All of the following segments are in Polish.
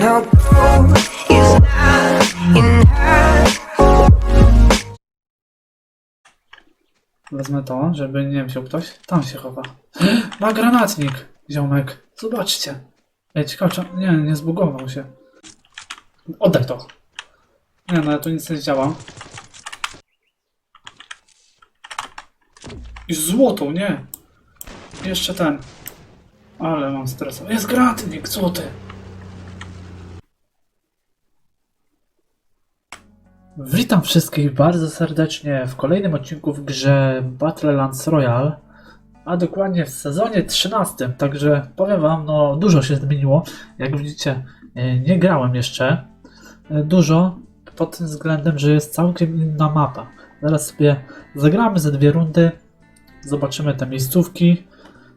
no. Wezmę to, żeby nie wziął ktoś. Tam się chowa. Ma granatnik, ziomek. Zobaczcie. Ej, ciekawe. Nie, nie zbugował się. Oddaj to. Nie, no ale tu nic nie działa. I złotą, nie. Jeszcze ten. Ale mam stres. Jest granatnik, złoty. Witam wszystkich bardzo serdecznie w kolejnym odcinku w grze Battlelands Royale, a dokładnie w sezonie 13. Także powiem Wam, no dużo się zmieniło. Jak widzicie, e, nie grałem jeszcze. E, Dużo pod tym względem, że jest całkiem inna mapa. Zaraz sobie zagramy ze dwie rundy, zobaczymy te miejscówki.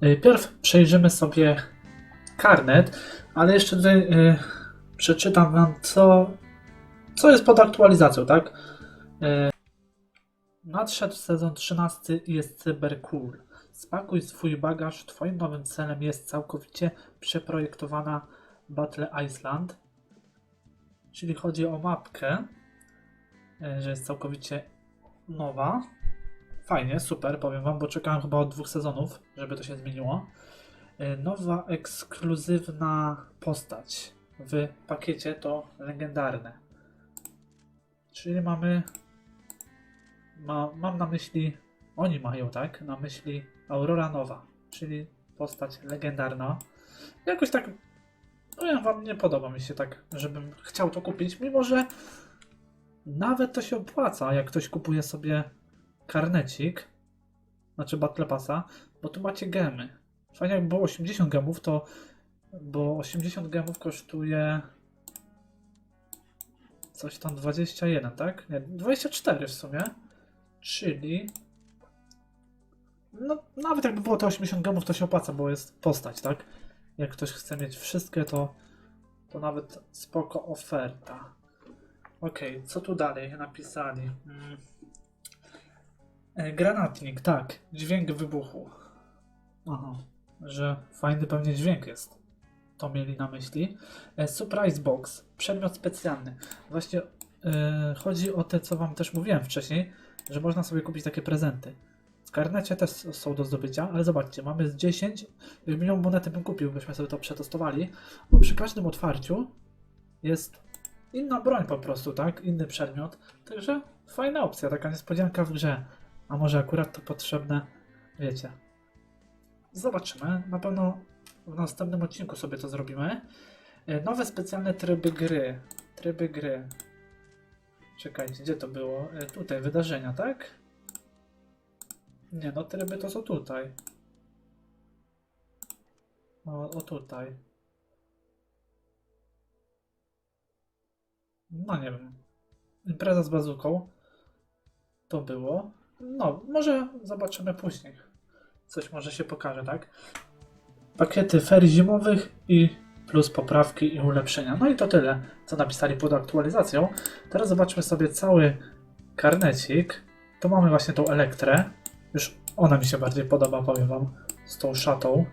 E, Pierw przejrzymy sobie karnet, ale jeszcze tutaj przeczytam Wam, co co jest pod aktualizacją, tak? E, Nadszedł sezon 13 i jest cybercool. Spakuj swój bagaż, twoim nowym celem jest całkowicie przeprojektowana Battle Island. Czyli chodzi o mapkę, e, że jest całkowicie nowa. Fajnie, super, powiem wam, bo czekałem chyba od dwóch sezonów, żeby to się zmieniło. E, Nowa ekskluzywna postać w pakiecie to legendarne. Czyli mamy. Ma, mam na myśli. Oni mają, tak? Na myśli Aurora Nowa, czyli postać legendarna. Jakoś tak. Powiem wam, nie podoba mi się tak, żebym chciał to kupić, mimo że nawet to się opłaca, jak ktoś kupuje sobie karnecik, znaczy Battle Passa, bo tu macie gemy. Fajnie, jakby było 80 gemów, to. Bo 80 gemów kosztuje Coś tam 21, tak? Nie, 24 w sumie. Czyli. No, nawet jakby było to 80 gemów, to się opłaca, bo jest postać, tak? Jak ktoś chce mieć wszystkie, to, to nawet spoko oferta. Okej, co tu dalej napisali? Mm. E, Granatnik, tak. Dźwięk wybuchu. Aha, że fajny pewnie dźwięk jest to mieli na myśli. E, Surprise Box, przedmiot specjalny. Właśnie e, chodzi o te, co Wam też mówiłem wcześniej, że można sobie kupić takie prezenty. W karnecie też są do zdobycia, ale zobaczcie, mamy z 10, jak milion monety bym kupił, byśmy sobie to przetestowali, bo przy każdym otwarciu jest inna broń po prostu, tak? Inny przedmiot. Także fajna opcja, taka niespodzianka w grze. A może akurat to potrzebne, wiecie. Zobaczymy. Na pewno w następnym odcinku sobie to zrobimy. E, Nowe specjalne tryby gry. Tryby gry. Czekajcie, gdzie to było? E, Tutaj, wydarzenia, tak? Nie, no tryby to są tutaj. O, o tutaj. No nie wiem. Impreza z bazuką. To było. No, może zobaczymy później. Coś może się pokaże, tak? Pakiety ferii zimowych i plus poprawki i ulepszenia. No i to tyle, co napisali pod aktualizacją. Teraz zobaczmy sobie cały karnecik. Tu mamy właśnie tą elektrę. Już ona mi się bardziej podoba, powiem wam, z tą szatą.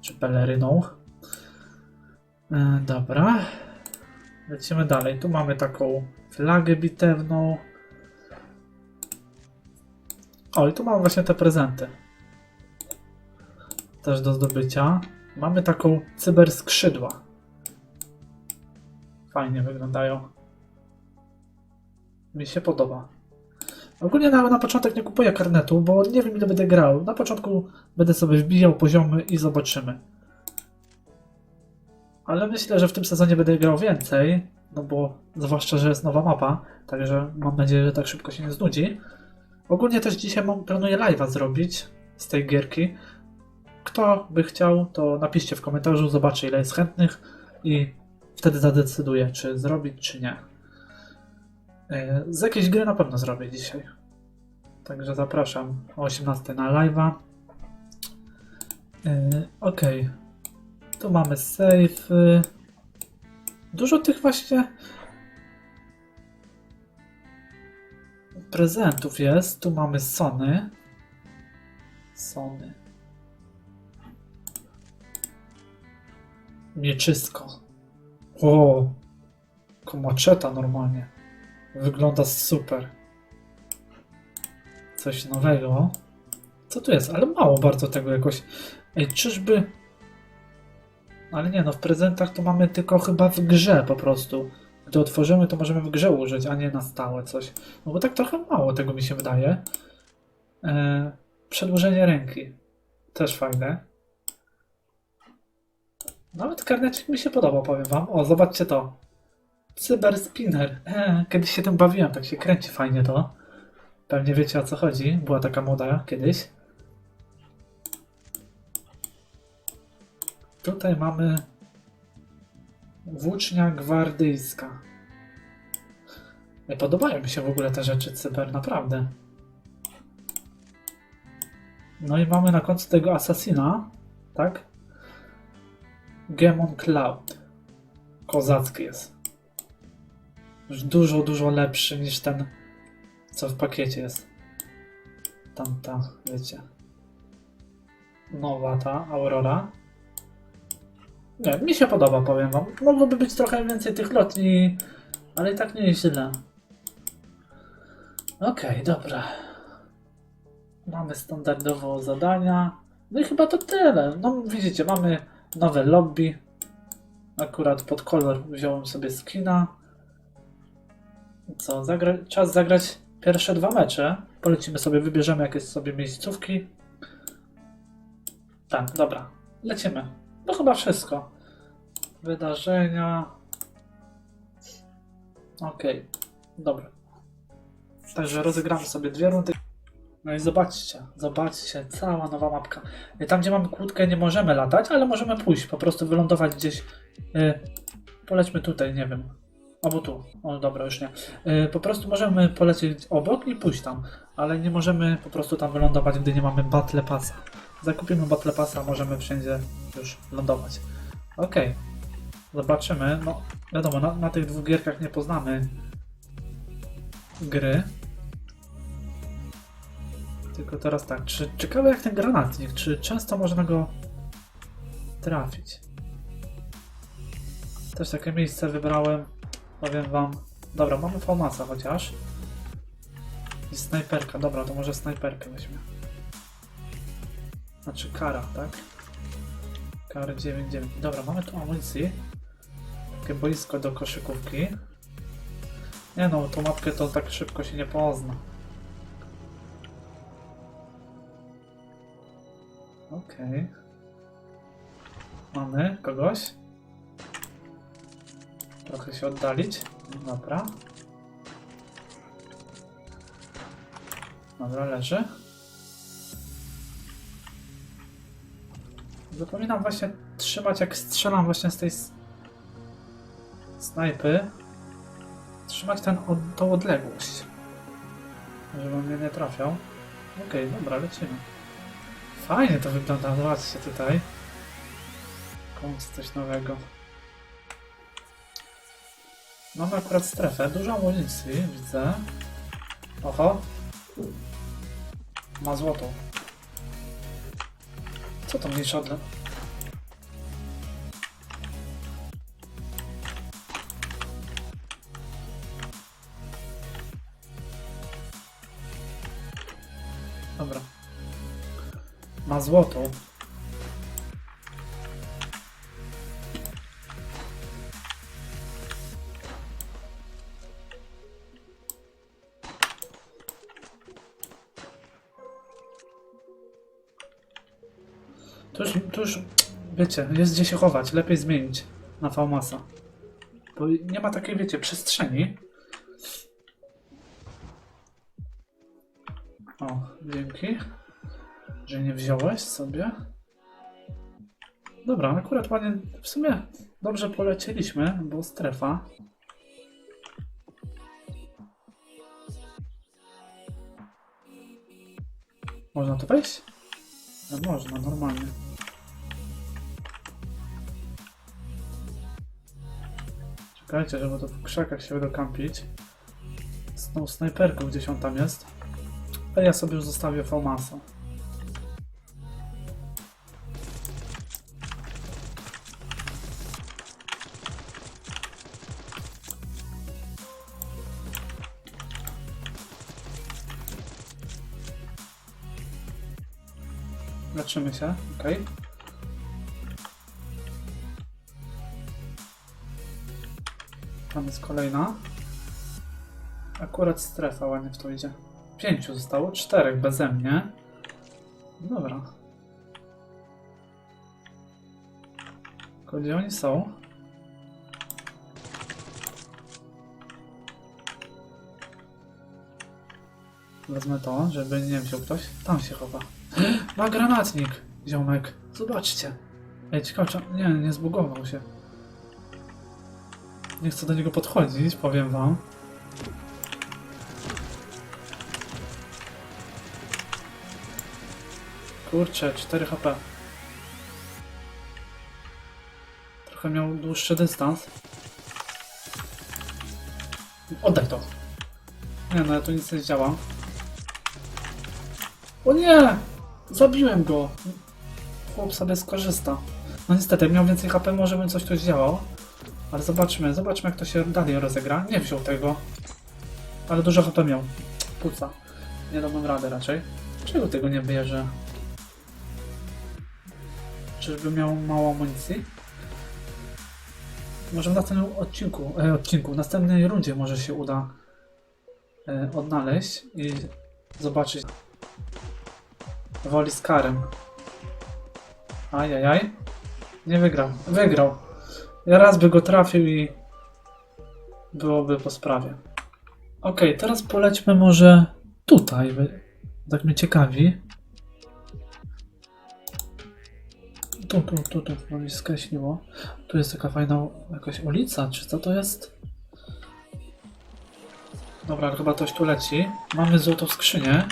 Czy peleryną. E, dobra. Lecimy dalej. Tu mamy taką flagę bitewną. O, i tu mamy właśnie te prezenty też do zdobycia. Mamy taką cyberskrzydła. Fajnie wyglądają. Mi się podoba. Ogólnie na, na początek nie kupuję karnetu, bo nie wiem ile będę grał. Na początku będę sobie wbijał poziomy i zobaczymy. Ale myślę, że w tym sezonie będę grał więcej, no bo zwłaszcza, że jest nowa mapa, także mam nadzieję, że tak szybko się nie znudzi. Ogólnie też dzisiaj mam, planuję live'a zrobić z tej gierki, kto by chciał, to napiszcie w komentarzu, zobaczę ile jest chętnych i wtedy zadecyduję, czy zrobić, czy nie. E, Z jakiejś gry na pewno zrobię dzisiaj. Także zapraszam o 18 na live'a. E, Ok. Tu mamy save. Dużo tych właśnie prezentów jest. Tu mamy Sony. Sony. Mieczysko. O, komaczeta normalnie. Wygląda super. Coś nowego. Co tu jest? Ale mało bardzo tego jakoś. Ej, czyżby... Ale nie no, w prezentach to mamy tylko chyba w grze po prostu. Gdy otworzymy, to możemy w grze użyć, a nie na stałe coś. No bo tak trochę mało tego mi się wydaje. E, przedłużenie ręki. Też fajne. Nawet karnecik mi się podobał, powiem wam. O, zobaczcie to. Cyber Spinner. E, kiedyś się tym bawiłem, tak się kręci fajnie to. Pewnie wiecie o co chodzi. Była taka moda kiedyś. Tutaj mamy włócznia gwardyjska. Nie podobają mi się w ogóle te rzeczy cyber, naprawdę. No i mamy na końcu tego asasina, tak? Gemon Cloud. Kozacki jest. Już dużo, dużo lepszy niż ten, co w pakiecie jest. Tamta, wiecie. Nowa ta Aurora. Nie, mi się podoba, powiem wam. Mogłoby być trochę więcej tych lotni, ale i tak nie jest źle. Okej, dobra. Mamy standardowo zadania. No i chyba to tyle. No widzicie, mamy nowe lobby. Akurat pod kolor wziąłem sobie skina. Co, zagra czas zagrać pierwsze dwa mecze. Polecimy sobie, wybierzemy jakieś sobie miejscówki. Tak, dobra. Lecimy. To chyba wszystko. Wydarzenia. Okej, dobra. Także rozegramy sobie dwie rundy. No i zobaczcie, zobaczcie, cała nowa mapka. Y, Tam, gdzie mamy kłódkę, nie możemy latać, ale możemy pójść, po prostu wylądować gdzieś. Y, polećmy tutaj, nie wiem. Albo tu. O, dobra, już nie. Y, po prostu możemy polecieć obok i pójść tam, ale nie możemy po prostu tam wylądować, gdy nie mamy Battle Passa. Zakupimy Battle Passa, możemy wszędzie już lądować. Okej. Zobaczymy. No, wiadomo, na, na tych dwóch gierkach nie poznamy gry. Tylko teraz tak, czy ciekawe jak ten granatnik, czy często można go trafić? Też takie miejsce wybrałem, powiem wam. Dobra, mamy Faumasa chociaż. I snajperka, dobra, to może snajperkę weźmie. Znaczy kara, tak? Kary 9-9. Dobra, mamy tu amunicji. Takie boisko do koszykówki. Nie no, tą mapkę to tak szybko się nie pozna. Okej. Mamy kogoś. Trochę się oddalić. Dobra. Dobra, leży. Zapominam właśnie trzymać, jak strzelam właśnie z tej snajpy. Trzymać ten, od, tą odległość. Żeby on mnie nie trafiał. Okej, dobra, lecimy. Fajnie to wygląda, zobaczcie tutaj. Komuś coś nowego. Mamy akurat strefę, dużo amunicji, widzę. Oho. Ma złoto. Co to mniejsze odle? Dobra. Ma złoto. To już, to już, wiecie, jest gdzie się chować. Lepiej zmienić na Faumasa. Bo nie ma takiej, wiecie, przestrzeni. Wziąłeś sobie. Dobra, akurat ładnie, w sumie dobrze polecieliśmy, bo strefa. Można tu wejść? No można, normalnie. Czekajcie, żeby to w krzakach się dokampić. Z tą snajperką gdzieś on tam jest. A ja sobie już zostawię Faumasa. Leczymy się, okej. Tam jest kolejna. Akurat strefa ładnie w to idzie. Pięciu zostało, czterech beze mnie. Dobra. Gdzie oni są? Wezmę to, żeby nie wziął ktoś. Tam się chowa. Ma granatnik, ziomek. Zobaczcie. Ej, ciekawe. Nie, nie zbugował się. Nie chcę do niego podchodzić, powiem wam. Kurczę, 4 HP. Trochę miał dłuższy dystans. Oddaj to. Nie no, ja tu nic nie zdziałam. O nie! Zabiłem go! Chłop sobie skorzysta. No niestety, miał więcej HP, może bym coś tu zdziałał. Ale zobaczmy, zobaczmy jak to się dalej rozegra. Nie wziął tego. Ale dużo HP miał. Puca. Nie dałbym rady raczej. Czego tego nie bierze? Czyżby miał mało amunicji? Może w następnym odcinku, e, odcinku, w następnej rundzie może się uda e, odnaleźć i zobaczyć woli z karem. Ajajaj. Nie wygrał. Wygrał. Ja raz by go trafił i byłoby po sprawie. Okej, teraz polećmy może tutaj. Tak mnie ciekawi. Tu, tu, tu, tu, no mi skreśliło. Tu jest taka fajna jakaś ulica, czy co to jest? Dobra, chyba ktoś tu leci. Mamy złotą skrzynię,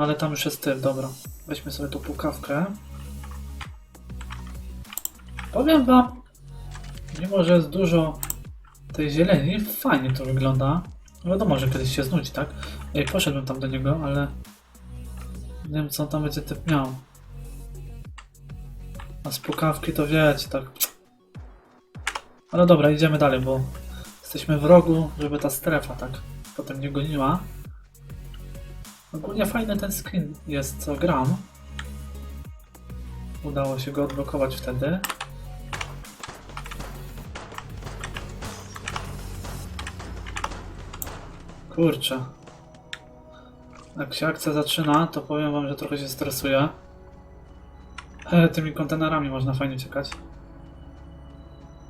ale tam już jest typ, dobra. Weźmy sobie tu pukawkę. Powiem wam, mimo że jest dużo tej zieleni, fajnie to wygląda. Wiadomo, że kiedyś się znudzi, tak? Ej, poszedłbym tam do niego, ale nie wiem, co on tam będzie typ miał. A z pukawki to wiecie, tak. Ale dobra, idziemy dalej, bo jesteśmy w rogu, żeby ta strefa tak potem nie goniła. Ogólnie fajny ten skin jest, co gram. Udało się go odblokować wtedy. Kurczę. Jak się akcja zaczyna, to powiem wam, że trochę się stresuję. E, tymi kontenerami można fajnie czekać.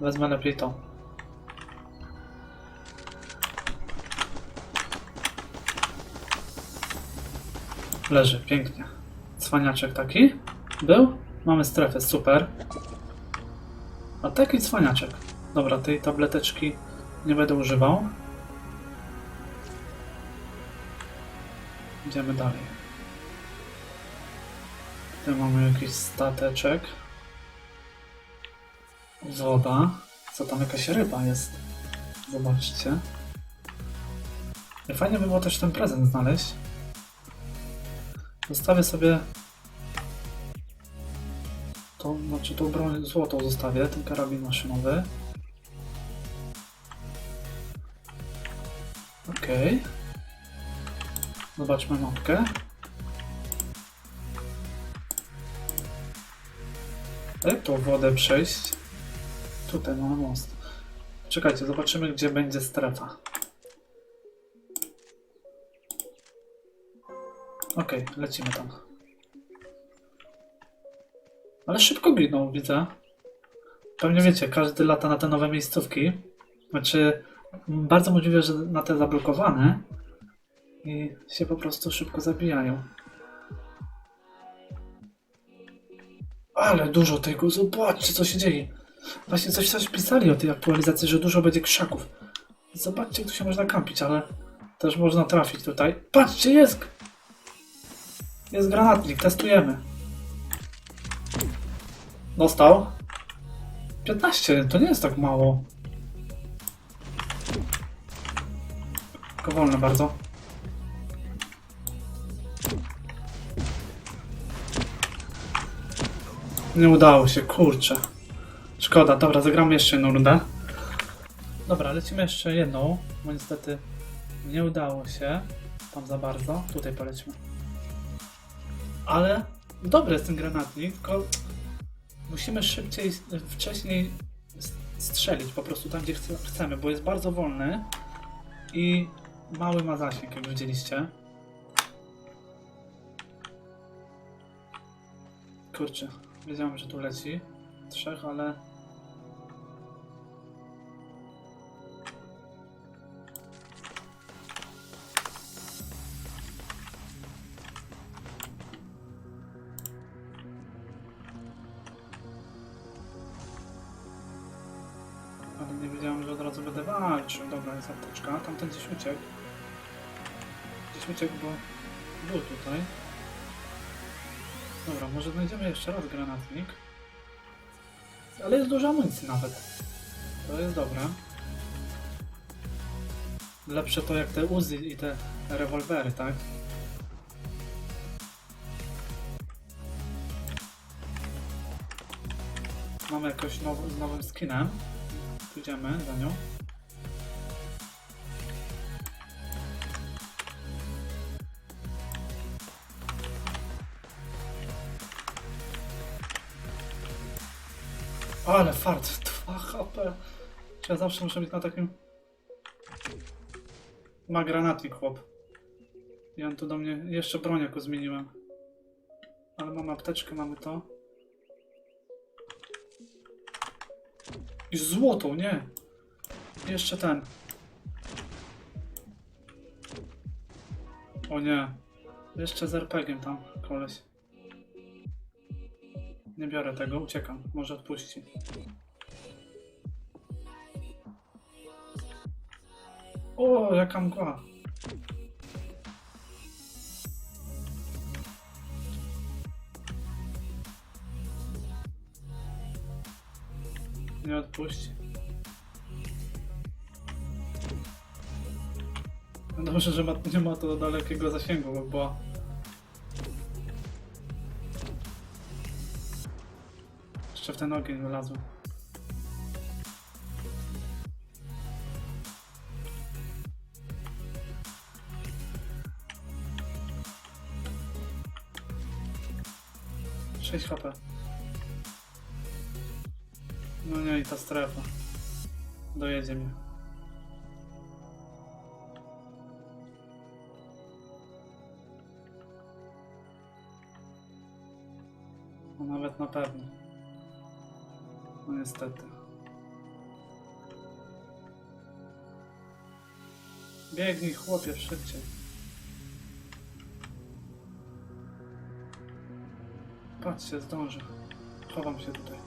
Wezmę lepiej to. Leży, pięknie. Cwaniaczek taki był. Mamy strefę, super. A taki cwaniaczek. Dobra, tej tableteczki nie będę używał. Idziemy dalej. Tutaj mamy jakiś stateczek. Woda. Co tam jakaś ryba jest? Zobaczcie. Fajnie by było też ten prezent znaleźć. Zostawię sobie to, znaczy tą broń złotą zostawię, ten karabin maszynowy. Okej. Zobaczmy mapkę. Jak tą wodę przejść? Tutaj mamy most. Czekajcie, zobaczymy gdzie będzie strefa. Okej, lecimy tam. Ale szybko giną, widzę. Pewnie wiecie, każdy lata na te nowe miejscówki. Znaczy, bardzo możliwe, że na te zablokowane. I się po prostu szybko zabijają. Ale dużo tego, zobaczcie co się dzieje. Właśnie coś, coś pisali o tej aktualizacji, że dużo będzie krzaków. Zobaczcie, tu się można kampić, ale też można trafić tutaj. Patrzcie, jest! Jest granatnik, testujemy. Dostał. 15, to nie jest tak mało. Tylko wolne bardzo. Nie udało się, kurczę. Szkoda, dobra, zagramy jeszcze jedną rundę. Dobra, lecimy jeszcze jedną, bo niestety nie udało się tam za bardzo. Tutaj polećmy. Ale dobry jest ten granatnik, tylko musimy szybciej, wcześniej strzelić po prostu tam, gdzie chce- chcemy, bo jest bardzo wolny i mały ma zasięg, jak widzieliście. Kurczę, wiedziałem, że tu leci. Trzech. Ale Uciekł, bo był tutaj. Dobra, może znajdziemy jeszcze raz granatnik. Ale jest dużo amunicji nawet. To jest dobre. Lepsze to jak te Uzi i te rewolwery, tak? Mamy jakoś now, z nowym skinem. Pójdziemy za nią. Ale fart, 2 HP. Czy ja zawsze muszę być na takim... Ma granatnik chłop. I on tu do mnie... Jeszcze broń jako zmieniłem. Ale mam apteczkę, mamy to. I złotą, nie. Jeszcze ten. O nie. Jeszcze z RPG-iem tam, koleś. Nie biorę tego, uciekam. Może odpuści. O, jaka mgła. Nie odpuści. Dobrze, że ma, nie ma to dalekiego zasięgu, bo była... ten ogień wylazłem. Sześć HP. No nie, i ta strefa. Dojedzie mnie. No nawet na pewno. No niestety. Biegnij chłopie szybciej. Patrzcie, zdążę. Chowam się tutaj.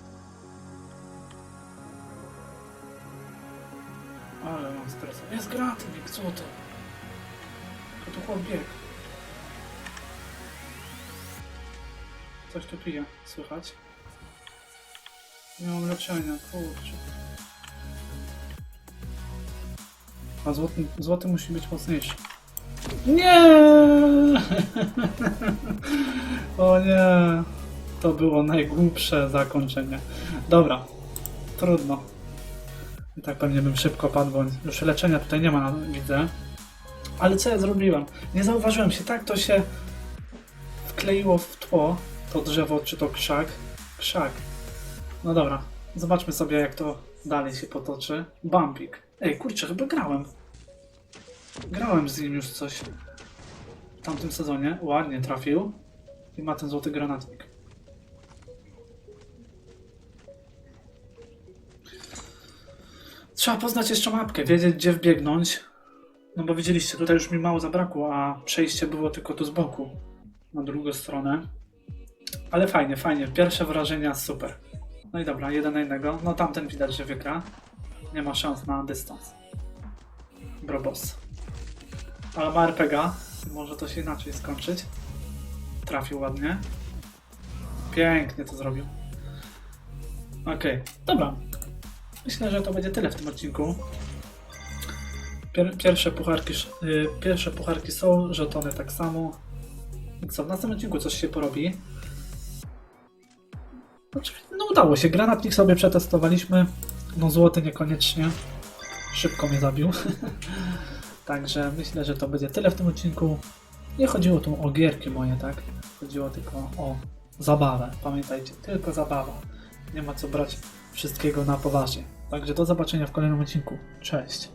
Ale mam stres. Jest gratnik, co to? Tylko tu chłop biegł. Coś tu pije, słychać? Nie mam leczenia, kurczę. A złoty, złoty musi być mocniejszy. Nie! o nie! To było najgłupsze zakończenie. Dobra, trudno. I tak pewnie bym szybko padł, bo już leczenia tutaj nie ma, widzę. Ale co ja zrobiłem? Nie zauważyłem się, tak to się wkleiło w tło, to drzewo czy to krzak. Krzak. No dobra, zobaczmy sobie jak to dalej się potoczy. Bumpik. Ej, kurczę, chyba grałem. Grałem z nim już coś w tamtym sezonie. Ładnie trafił. I ma ten złoty granatnik. Trzeba poznać jeszcze mapkę, wiedzieć gdzie wbiegnąć. No bo widzieliście, tutaj już mi mało zabrakło, a przejście było tylko tu z boku. Na drugą stronę. Ale fajnie, fajnie. Pierwsze wrażenia super. No i dobra, jeden na jednego. No tamten widać, że wygra. Nie ma szans na dystans. Brobos. Ale ma RPGa. Może to się inaczej skończyć. Trafił ładnie. Pięknie to zrobił. Okej, dobra. Myślę, że to będzie tyle w tym odcinku. Pier pierwsze, pucharki, sz- y, pierwsze pucharki są, żetony tak samo. I co, w następnym odcinku coś się porobi. No udało się, granatnik sobie przetestowaliśmy. No złoty niekoniecznie. Szybko mnie zabił. Także myślę, że to będzie tyle w tym odcinku. Nie chodziło tu o gierki moje, tak? Chodziło tylko o zabawę. Pamiętajcie, tylko zabawa. Nie ma co brać wszystkiego na poważnie. Także do zobaczenia w kolejnym odcinku. Cześć.